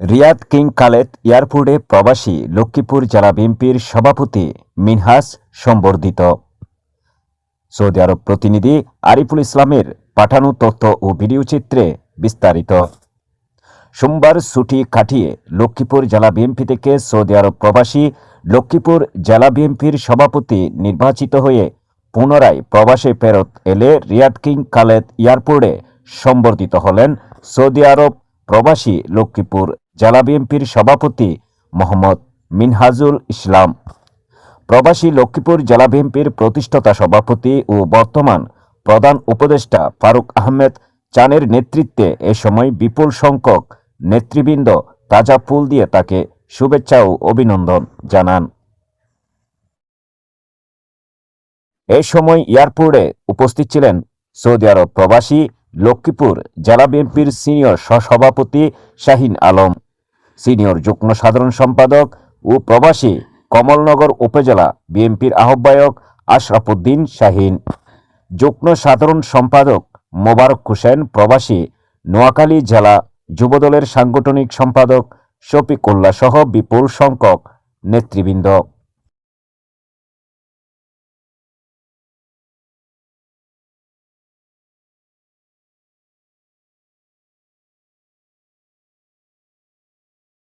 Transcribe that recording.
Riyad king Khaled এয়ারপোর্টে প্রবাসী লক্ষ্মীপুর জেলা বিএনপির সভাপতি মিনহাস সম্বর্ধিত। সৌদি আরব প্রতিনিধি আরিফুল ইসলামের পাঠানো তথ্য ও ভিডিও চিত্রে বিস্তারিত। সোমবার ছুটি কাটিয়ে লক্ষ্মীপুর জেলা বিএনপি থেকে সৌদি আরব প্রবাসী লক্ষ্মীপুর জেলা বিএনপির সভাপতি নির্বাচিত হয়ে পুনরায় প্রবাসে ফেরত এলে রিয়াদ কিং খালেদ এয়ারপোর্টে সম্বর্ধিত হলেন সৌদি আরব প্রবাসী লক্ষ্মীপুর। জেলা বিএনপির সভাপতি মোহাম্মদ মিনহাজুল ইসলাম। প্রবাসী লক্ষ্মীপুর জেলা বিএনপির প্রতিষ্ঠাতা সভাপতি ও বর্তমান প্রধান উপদেষ্টা ফারুক আহমেদ চানের নেতৃত্বে এ সময় বিপুল সংখ্যক নেতৃবৃন্দ তাজা ফুল দিয়ে তাকে শুভেচ্ছা ও অভিনন্দন জানান। এ সময় এয়ারপোর্টে উপস্থিত ছিলেন সৌদি আরব প্রবাসী লক্ষ্মীপুর জেলা বিএনপির সিনিয়র সহসভাপতি শাহিন আলম। সিনিয়র যুগ্ম সাধারণ সম্পাদক ও প্রবাসী কমলনগর উপজেলা বিএনপির আহ্বায়ক আশরাফুদ্দিন শাহিন। যুগ্ম সাধারণ সম্পাদক মোবারক হোসেন, প্রবাসী নোয়াখালী জেলা যুবদলের সাংগঠনিক সম্পাদক শফিকুল্লাহ সহ বিপুল সংখ্যক নেতৃবৃন্দ।